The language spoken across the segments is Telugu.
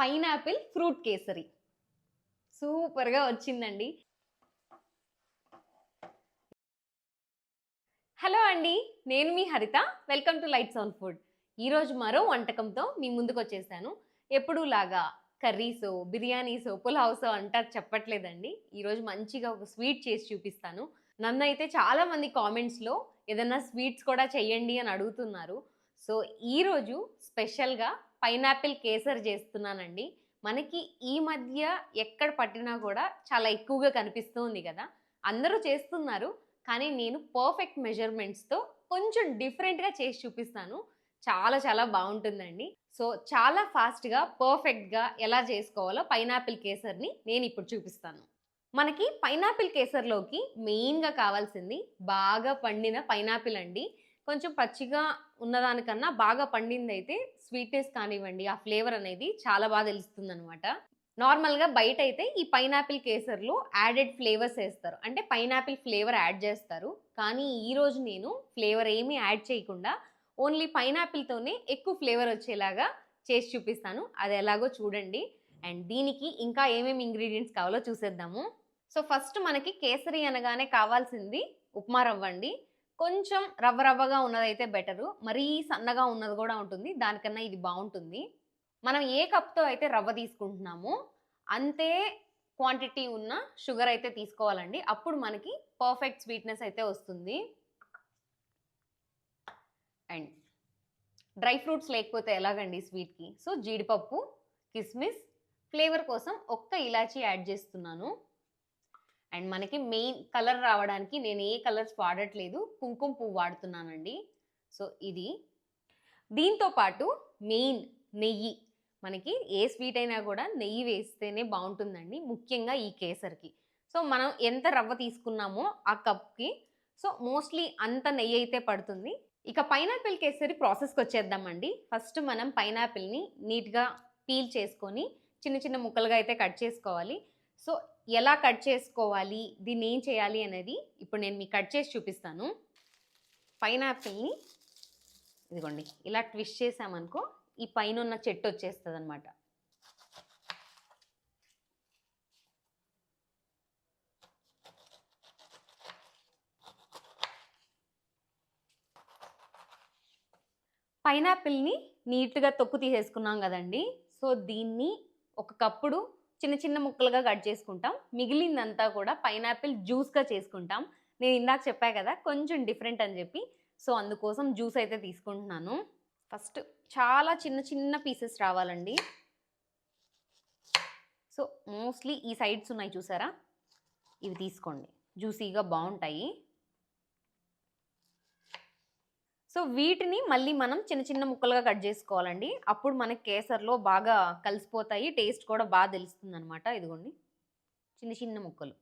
Pineapple fruit kesari. సూపర్గా వచ్చిందండి. హలో అండి నేను మీ Haritha. Welcome to lights on food. ఈరోజు మరో వంటకంతో మీ ముందుకు వచ్చేసాను ఎప్పుడూ లాగా కర్రీసో బిర్యానీసో పులావ్సో అంటారు చెప్పట్లేదండి. ఈరోజు మంచిగా ఒక స్వీట్ చేసి చూపిస్తాను. నన్ను అయితే చాలామంది కామెంట్స్లో ఏదైనా స్వీట్స్ కూడా చెయ్యండి అని అడుగుతున్నారు. సో ఈరోజు స్పెషల్గా పైనాపిల్ కేసర్ చేస్తున్నానండి. మనకి ఈ మధ్య ఎక్కడ పట్టినా కూడా చాలా ఎక్కువగా కనిపిస్తూ ఉంది కదా. అందరూ చేస్తున్నారు కానీ నేను పర్ఫెక్ట్ మెజర్మెంట్స్తో కొంచెం డిఫరెంట్గా చేసి చూపిస్తాను. చాలా చాలా బాగుంటుందండి. సో చాలా ఫాస్ట్గా పర్ఫెక్ట్గా ఎలా చేసుకోవాలో పైనాపిల్ కేసర్ని నేను ఇప్పుడు చూపిస్తాను. మనకి పైనాపిల్ కేసర్లోకి మెయిన్గా కావాల్సింది బాగా పండిన పైనాపిల్ అండి. కొంచెం పచ్చిగా ఉన్నదానికన్నా బాగా పండింది అయితే స్వీట్నెస్ కానివ్వండి ఆ ఫ్లేవర్ అనేది చాలా బాగా తెలుస్తుంది అనమాట నార్మల్గా బయట అయితే ఈ పైనాపిల్ కేసర్లో యాడెడ్ ఫ్లేవర్స్ వేస్తారు. అంటే పైనాపిల్ ఫ్లేవర్ యాడ్ చేస్తారు. కానీ ఈరోజు నేను ఫ్లేవర్ ఏమీ యాడ్ చేయకుండా ఓన్లీ పైనాపిల్తోనే ఎక్కువ ఫ్లేవర్ వచ్చేలాగా చేసి చూపిస్తాను. అది ఎలాగో చూడండి. అండ్ దీనికి ఇంకా ఏమేమి ఇంగ్రీడియంట్స్ కావాలో చూసేద్దాము. సో ఫస్ట్ మనకి కేసరి అనగానే కావాల్సింది ఉప్మా రవ్వ అండి. కొంచెం రవ్వ రవ్వగా ఉన్నదైతే బెటరు. మరీ సన్నగా ఉన్నది కూడా ఉంటుంది. దానికన్నా ఇది బాగుంటుంది మనం ఏ కప్తో అయితే రవ్వ తీసుకుంటున్నామో అంతే క్వాంటిటీ ఉన్న షుగర్ అయితే తీసుకోవాలండి. అప్పుడు మనకి పర్ఫెక్ట్ స్వీట్నెస్ అయితే వస్తుంది. అండ్ డ్రై ఫ్రూట్స్ లేకపోతే ఎలాగండి స్వీట్కి? సో జీడిపప్పు కిస్మిస్ ఫ్లేవర్ కోసం ఒక్క ఇలాచీ యాడ్ చేస్తున్నాను. అండ్ మనకి మెయిన్ కలర్ రావడానికి నేను ఏ కలర్స్ వాడట్లేదు. కుంకుమ పువ్వు వాడుతున్నానండి. సో ఇది. దీంతో పాటు మెయిన్ నెయ్యి. మనకి ఏ స్వీట్ అయినా కూడా నెయ్యి వేస్తేనే బాగుంటుందండి. ముఖ్యంగా ఈ కేసరికి. సో మనం ఎంత రవ్వ తీసుకున్నామో ఆ కప్కి. సో మోస్ట్లీ అంత నెయ్యి అయితే పడుతుంది. ఇక పైనాపిల్ కేసరి ప్రాసెస్కి వచ్చేద్దామండి. ఫస్ట్ మనం పైనాపిల్ని నీట్గా పీల్ చేసుకొని చిన్న చిన్న ముక్కలుగా అయితే కట్ చేసుకోవాలి. సో ఎలా కట్ చేసుకోవాలి దీన్ని ఏం చేయాలి అనేది ఇప్పుడు నేను మీకు కట్ చేసి చూపిస్తాను. పైనాపిల్ని ఇదిగోండి ఇలా ట్విస్ట్ చేసామనుకో ఈ పైన ఉన్న చెట్టు వచ్చేస్తుంది అనమాట పైనాపిల్ని నీట్గా తొక్కు తీసేసుకున్నాం కదండి. సో దీన్ని ఒక కప్పుడు చిన్న చిన్న ముక్కలుగా కట్ చేసుకుంటాం. మిగిలిందంతా కూడా పైనాపిల్ జ్యూస్గా చేసుకుంటాం. నేను ఇందాక చెప్పా కదా కొంచెం డిఫరెంట్ అని చెప్పి. సో అందుకోసం జ్యూస్ అయితే తీసుకుంటున్నాను. ఫస్ట్ చాలా చిన్న చిన్న పీసెస్ రావాలండి. సో మోస్ట్లీ ఈ సైడ్స్ ఉన్నాయి చూసారా? ఇవి తీసుకోండి. జ్యూసీగా బాగుంటాయి. సో వీటిని మళ్ళీ మనం చిన్న చిన్న ముక్కలుగా కట్ చేసుకోవాలండి. అప్పుడు మనకి కేసర్లో బాగా కలిసిపోతాయి. టేస్ట్ కూడా బాగా తెలుస్తుంది అనమాట ఇదిగోండి. చిన్న చిన్న ముక్కలు.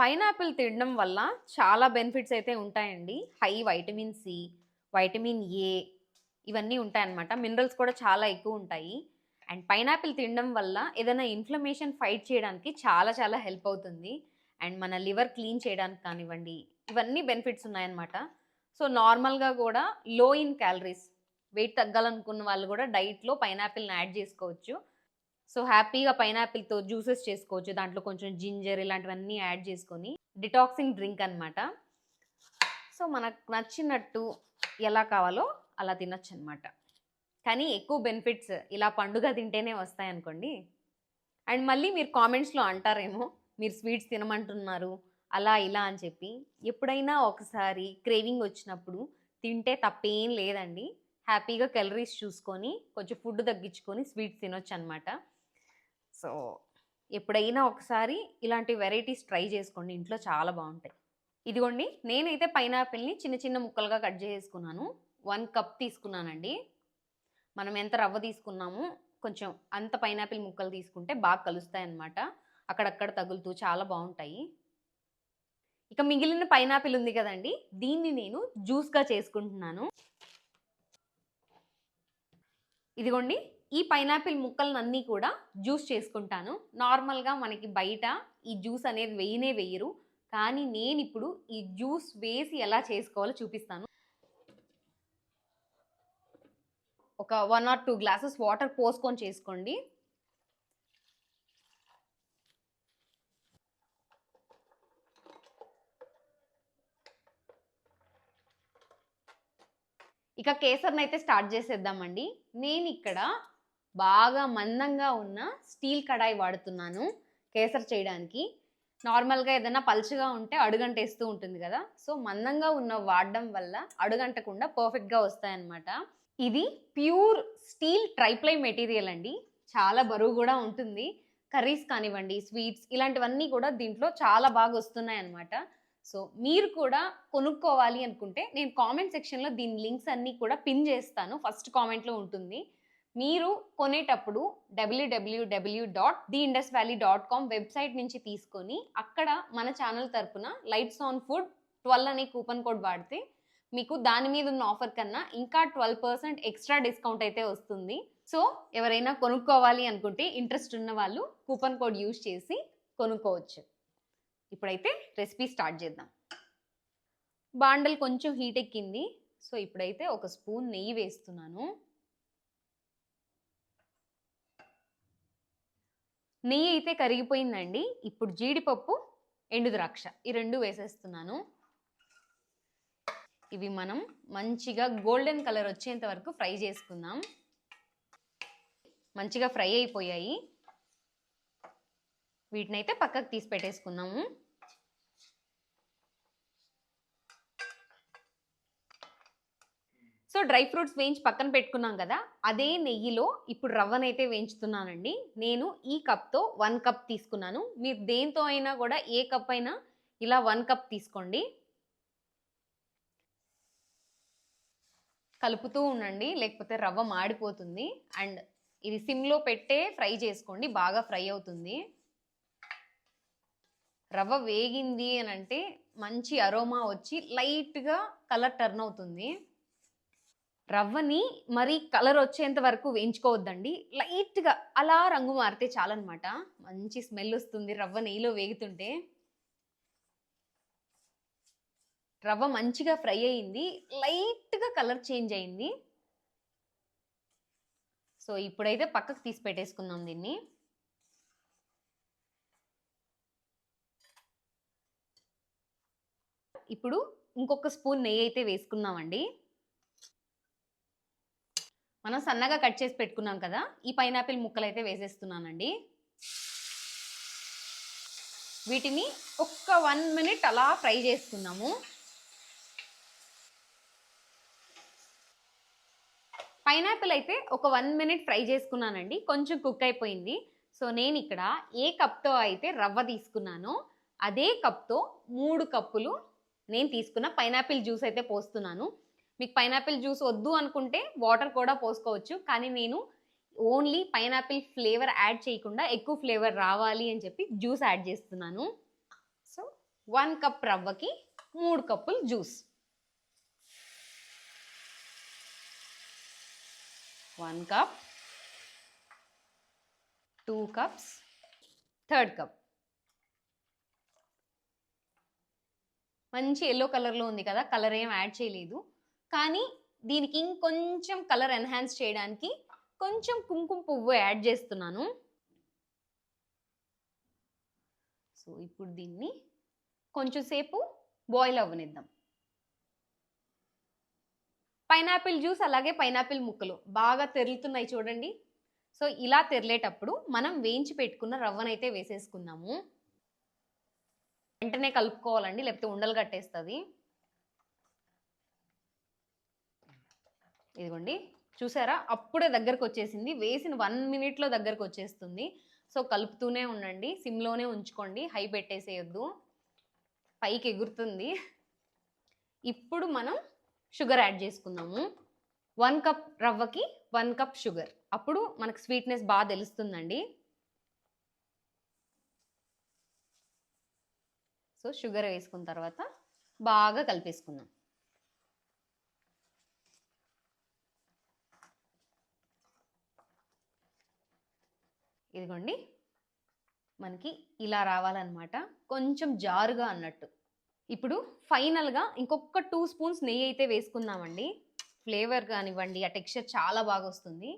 పైనాపిల్ తినడం వల్ల చాలా బెనిఫిట్స్ అయితే ఉంటాయండి. High vitamin C vitamin A ఇవన్నీ ఉంటాయన్నమాట. మినరల్స్ కూడా చాలా ఎక్కువ ఉంటాయి. అండ్ పైనాపిల్ తినడం వల్ల ఏదైనా ఇన్ఫ్లమేషన్ ఫైట్ చేయడానికి చాలా చాలా హెల్ప్ అవుతుంది. అండ్ మన లివర్ క్లీన్ చేయడానికి కానివ్వండి ఇవన్నీ బెనిఫిట్స్ ఉన్నాయన్నమాట. సో నార్మల్గా కూడా లో ఇన్ క్యాలరీస్ వెయిట్ తగ్గాలనుకున్న వాళ్ళు కూడా డైట్లో పైనాపిల్ని యాడ్ చేసుకోవచ్చు. సో హ్యాపీగా పైనాపిల్తో జ్యూసెస్ చేసుకోవచ్చు. దాంట్లో కొంచెం జింజర్ ఇలాంటివన్నీ యాడ్ చేసుకొని డిటాక్సింగ్ డ్రింక్ అనమాట సో మనకు నచ్చినట్టు ఎలా కావాలో అలా తినొచ్చు అనమాట కానీ ఎక్కువ బెనిఫిట్స్ ఇలా పండుగ తింటేనే వస్తాయనుకోండి. అండ్ మళ్ళీ మీరు కామెంట్స్లో అంటారేమో మీరు స్వీట్స్ తినమంటున్నారు అలా ఇలా అని చెప్పి ఎప్పుడైనా ఒకసారి క్రేవింగ్ వచ్చినప్పుడు తింటే తప్పేం లేదండి. హ్యాపీగా క్యాలరీస్ చూసుకొని కొంచెం ఫుడ్ తగ్గించుకొని స్వీట్స్ తినొచ్చు అనమాట సో ఎప్పుడైనా ఒకసారి ఇలాంటి వెరైటీస్ ట్రై చేసుకోండి. ఇంట్లో చాలా బాగుంటాయి. ఇదిగోండి నేనైతే పైనాపిల్ని చిన్న చిన్న ముక్కలుగా కట్ చేసుకున్నాను. వన్ కప్ తీసుకున్నానండి. మనం ఎంత రవ్వ తీసుకున్నామో కొంచెం అంత పైనాపిల్ ముక్కలు తీసుకుంటే బాగా కలుస్తాయి అన్నమాట అక్కడక్కడ తగులుతూ చాలా బాగుంటాయి. ఇక మిగిలిన పైనాపిల్ ఉంది కదండి దీన్ని నేను జ్యూస్గా చేసుకుంటున్నాను. ఇదిగోండి ఈ పైనాపిల్ ముక్కలన్నీ కూడా జ్యూస్ చేసుకుంటాను. నార్మల్గా మనకి బయట ఈ జ్యూస్ అనేది వేయనే వేయరు. కానీ నేను ఇప్పుడు ఈ జ్యూస్ వేసి ఎలా చేసుకోవాలో చూపిస్తాను. ఒక one or two glasses water పోసుకొని చేసుకోండి. ఇక కేసర్ని అయితే స్టార్ట్ చేసేద్దామండి. నేను ఇక్కడ బాగా మందంగా ఉన్న స్టీల్ కడాయి వాడుతున్నాను కేసర్ చేయడానికి. నార్మల్గా ఏదైనా పలుచగా ఉంటే అడుగంటేస్తూ ఉంటుంది కదా. సో మందంగా ఉన్న వాడడం వల్ల అడుగంటకుండా పర్ఫెక్ట్గా వస్తాయన్నమాట. ఇది ప్యూర్ స్టీల్ ట్రైప్లై మెటీరియల్ అండి. చాలా బరువు కూడా ఉంటుంది. కర్రీస్ కానివ్వండి స్వీట్స్ ఇలాంటివన్నీ కూడా దీంట్లో చాలా బాగా వస్తున్నాయి అన్నమాట సో మీరు కూడా కొనుక్కోవాలి అనుకుంటే నేను కామెంట్ సెక్షన్లో దీని లింక్స్ అన్నీ కూడా పిన్ చేస్తాను. ఫస్ట్ కామెంట్లో ఉంటుంది. మీరు కొనేటప్పుడు W W W dot the Indus valley dot com website నుంచి తీసుకొని అక్కడ మన ఛానల్ తరపున లైట్స్ ఆన్ ఫుడ్ ట్వెల్వ్ అనే కూపన్ కోడ్ వాడితే మీకు దాని మీద ఉన్న ఆఫర్ కన్నా ఇంకా ట్వెల్వ్ పర్సెంట్ ఎక్స్ట్రా డిస్కౌంట్ అయితే వస్తుంది. సో ఎవరైనా కొనుక్కోవాలి అనుకుంటే ఇంట్రెస్ట్ ఉన్న వాళ్ళు కూపన్ కోడ్ యూజ్ చేసి కొనుక్కోవచ్చు. ఇప్పుడైతే రెసిపీ స్టార్ట్ చేద్దాం. బాండల్ కొంచెం హీట్ ఎక్కింది. సో ఇప్పుడైతే ఒక స్పూన్ నెయ్యి వేస్తున్నాను. నెయ్యి అయితే కరిగిపోయిందండి. ఇప్పుడు జీడిపప్పు ఎండు ద్రాక్ష ఈ రెండు వేసేస్తున్నాను. ఇవి మనం మంచిగా గోల్డెన్ కలర్ వచ్చేంత వరకు ఫ్రై చేసుకుందాం. మంచిగా ఫ్రై అయిపోయాయి. వీటిని అయితే పక్కకు తీసి పెట్టేసుకుందాము. సో డ్రై ఫ్రూట్స్ వేయించి పక్కన పెట్టుకున్నాం కదా అదే నెయ్యిలో ఇప్పుడు రవ్వనైతే వేయించుతున్నానండి. నేను ఈ కప్తో వన్ కప్ తీసుకున్నాను. మీరు దేంతో అయినా కూడా ఏ కప్ అయినా ఇలా వన్ కప్ తీసుకోండి. కలుపుతూ ఉండండి లేకపోతే రవ్వ మాడిపోతుంది. అండ్ ఇది సిమ్లో పెట్టే ఫ్రై చేసుకోండి బాగా ఫ్రై అవుతుంది. రవ్వ వేగింది అని అంటే మంచి అరోమా వచ్చి లైట్గా కలర్ టర్న్ అవుతుంది. రవ్వని మరి కలర్ వచ్చేంత వరకు వేయించుకోవద్దండి. లైట్గా అలా రంగు మారితే చాలన్నమాట. మంచి స్మెల్ వస్తుంది రవ్వ నెయ్యిలో వేగుతుంటే. రవ్వ మంచిగా ఫ్రై అయింది లైట్గా కలర్ చేంజ్ అయింది. సో ఇప్పుడైతే పక్కకు తీసి పెట్టేసుకుందాం దీన్ని. ఇప్పుడు ఇంకొక స్పూన్ నెయ్యి అయితే వేసుకున్నామండి మనం సన్నగా కట్ చేసి పెట్టుకున్నాం కదా ఈ పైనాపిల్ ముక్కలు అయితే వేసేస్తున్నానండి. వీటిని ఒక్క వన్ మినిట్ అలా ఫ్రై చేసుకున్నాము పైనాపిల్ అయితే ఒక వన్ మినిట్ ఫ్రై చేసుకున్నానండి కొంచెం కుక్ అయిపోయింది. సో నేను ఇక్కడ ఏ కప్తో అయితే రవ్వ తీసుకున్నానో అదే కప్తో మూడు కప్పులు నేను తీసుకున్న పైనాపిల్ జ్యూస్ అయితే పోస్తున్నాను. మీకు పైనాపిల్ జ్యూస్ వద్దు అనుకుంటే వాటర్ కూడా పోసుకోవచ్చు. కానీ నేను ఓన్లీ పైనాపిల్ ఫ్లేవర్ యాడ్ చేయకుండా ఎక్కువ ఫ్లేవర్ రావాలి అని చెప్పి జ్యూస్ యాడ్ చేస్తున్నాను. సో వన్ కప్ రవ్వకి మూడు కప్పులు juice. One cup two cups third cup. మంచి ఎల్లో కలర్లో ఉంది కదా కలర్ ఏం యాడ్ చేయలేదు. కానీ దీనికి ఇంకొంచెం కలర్ ఎన్హాన్స్ చేయడానికి కొంచెం కుంకుమ పువ్వు యాడ్ చేస్తున్నాను. సో ఇప్పుడు దీన్ని కొంచెం సేపు బాయిల్ అవ్వనిద్దాం. పైనాపిల్ జ్యూస్ అలాగే పైనాపిల్ ముక్కలు బాగా తెరులుతున్నాయి చూడండి. సో ఇలా తెరలేటప్పుడు మనం వేయించి పెట్టుకున్న రవ్వనైతే వేసేసుకుందాము. వెంటనే కలుపుకోవాలండి లేకపోతే ఉండలు కట్టేస్తుంది. ఇదిగోండి చూసారా? అప్పుడే దగ్గరకు వచ్చేసింది వేసిన వన్ మినిట్లో దగ్గరకు వచ్చేస్తుంది సో కలుపుతూనే ఉండండి సిమ్లోనే ఉంచుకోండి హై పెట్టేసేయొద్దు. పైకి ఎగురుతుంది. ఇప్పుడు మనం షుగర్ యాడ్ చేసుకుందాము. వన్ కప్ రవ్వకి వన్ కప్ షుగర్. అప్పుడు మనకు స్వీట్నెస్ బాగా తెలుస్తుందండి. సో షుగర్ వేసుకున్న తర్వాత బాగా కలిపేసుకుందాం. ఇదిగోండి. మనకి ఇలా రావాలన్నమాట. కొంచెం జారుగా అన్నట్టు. ఇప్పుడు ఫైనల్గా ఇంకొక టూ స్పూన్స్ నెయ్యి అయితే వేసుకుందామండి. ఫ్లేవర్ కానివ్వండి ఆ టెక్స్చర్ చాలా బాగా వస్తుంది.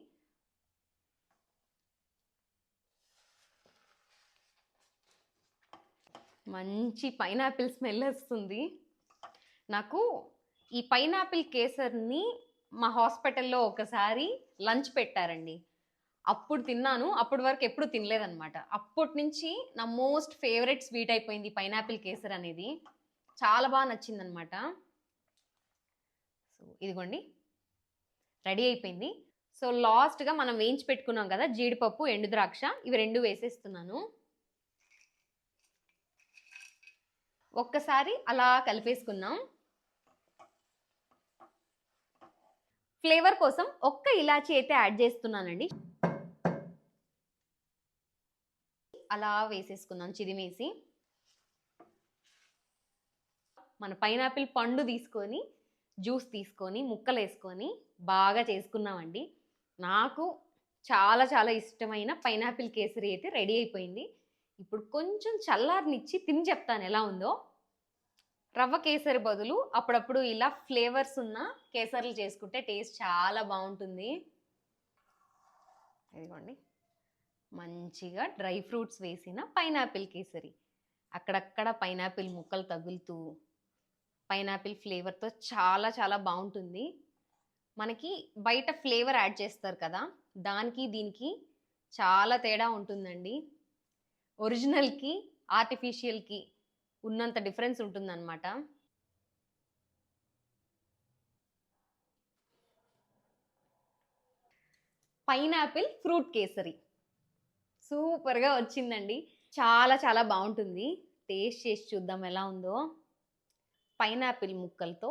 మంచి పైనాపిల్ స్మెల్ వస్తుంది. నాకు ఈ పైనాపిల్ కేసర్ని మా హాస్పిటల్లో ఒకసారి లంచ్ పెట్టారండి. అప్పుడు తిన్నాను అప్పటి వరకు ఎప్పుడు తినలేదన్నమాట. అప్పటి నుంచి నా మోస్ట్ ఫేవరెట్ స్వీట్ అయిపోయింది పైనాపిల్ కేసర్ అనేది. చాలా బాగా నచ్చిందనమాట సో ఇదిగోండి. రెడీ అయిపోయింది. సో లాస్ట్గా మనం వేయించి పెట్టుకున్నాం కదా జీడిపప్పు ఎండు ద్రాక్ష ఇవి రెండు వేసేస్తున్నాను. ఒక్కసారి అలా కలిపేసుకుందాం. ఫ్లేవర్ కోసం ఒక్క ఇలాచి అయితే యాడ్ చేస్తున్నానండి. అలా వేసేసుకుందాం చిదిమేసి. మన పైనాపిల్ పండు తీసుకొని జ్యూస్ తీసుకొని ముక్కలు వేసుకొని బాగా చేసుకున్నామండి. నాకు చాలా చాలా ఇష్టమైన పైనాపిల్ కేసరి అయితే రెడీ అయిపోయింది. ఇప్పుడు కొంచెం చల్లారినిచ్చి తిని చెప్తాను ఎలా ఉందో. రవ్వ కేసరి బదులు అప్పుడప్పుడు ఇలా ఫ్లేవర్స్ ఉన్న కేసర్లు చేసుకుంటే టేస్ట్ చాలా బాగుంటుంది. ఇదిగోండి. మంచిగా డ్రై ఫ్రూట్స్ వేసిన పైనాపిల్ కేసరి. అక్కడక్కడ పైనాపిల్ ముక్కలు తగులుతూ పైనాపిల్ ఫ్లేవర్తో చాలా చాలా బాగుంటుంది. మనకి బయట ఫ్లేవర్ యాడ్ చేస్తారు కదా దానికి దీనికి చాలా తేడా ఉంటుందండి. ఒరిజినల్కి ఆర్టిఫిషియల్కి ఉన్నంత డిఫరెన్స్ ఉంటుందన్నమాట. Pineapple fruit kesari. సూపర్గా వచ్చిందండి. చాలా చాలా బాగుంటుంది. టేస్ట్ చేసి చూద్దాం ఎలా ఉందో. పైనాపిల్ ముక్కలతో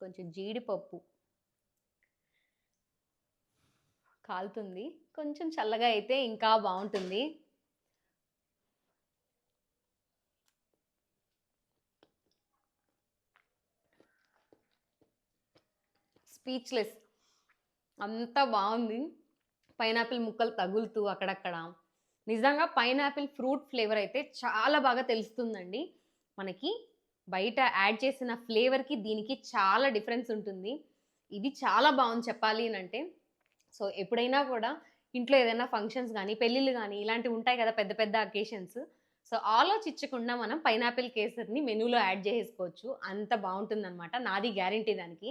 కొంచెం జీడిపప్పు కాలుతుంది. కొంచెం చల్లగా అయితే ఇంకా బాగుంటుంది. స్పీచ్లెస్. అంత బాగుంది. పైనాపిల్ ముక్కలు తగులుతూ అక్కడక్కడ. నిజంగా పైనాపిల్ ఫ్రూట్ ఫ్లేవర్ అయితే చాలా బాగా తెలుస్తుందండి. మనకి బయట యాడ్ చేసిన ఫ్లేవర్కి దీనికి చాలా డిఫరెన్స్ ఉంటుంది. ఇది చాలా బాగుంది చెప్పాలి అని అంటే. సో ఎప్పుడైనా కూడా ఇంట్లో ఏదైనా ఫంక్షన్స్ కానీ పెళ్ళిళ్ళు కానీ ఇలాంటివి ఉంటాయి కదా పెద్ద పెద్ద అకేషన్స్. సో ఆలోచించకుండా మనం పైనాపిల్ కేసర్ని మెనూలో యాడ్ చేసుకోవచ్చు అంత బాగుంటుందన్నమాట. నాది గ్యారంటీ దానికి.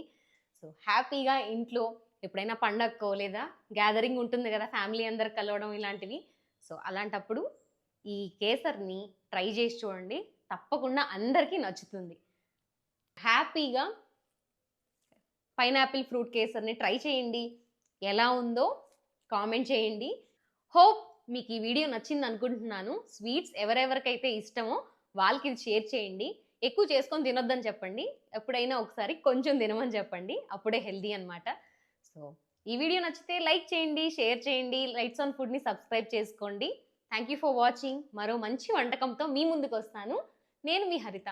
సో హ్యాపీగా ఇంట్లో ఎప్పుడైనా పండగకో లేదా గ్యాదరింగ్ ఉంటుంది కదా ఫ్యామిలీ అందరు కలవడం ఇలాంటివి. సో అలాంటప్పుడు ఈ కేసర్ని ట్రై చేసి చూడండి. తప్పకుండా అందరికీ నచ్చుతుంది. హ్యాపీగా పైనాపిల్ ఫ్రూట్ కేసర్ని ట్రై చేయండి. ఎలా ఉందో కామెంట్ చేయండి. హోప్ మీకు ఈ వీడియో నచ్చింది అనుకుంటున్నాను స్వీట్స్ ఎవరెవరికైతే ఇష్టమో వాళ్ళకి ఇది షేర్ చేయండి. ఎక్కువ చేసుకొని తినొద్దని చెప్పండి. ఎప్పుడైనా ఒకసారి కొంచెం తినమని చెప్పండి. అప్పుడే హెల్దీ అనమాట సో ఈ వీడియో నచ్చితే లైక్ చేయండి షేర్ చేయండి లైట్స్ ఆన్ ఫుడ్ని సబ్స్క్రైబ్ చేసుకోండి. Thank you for watching. మరో మంచి వంటకంతో మీ ముందుకు వస్తాను నేను మీ హరిత.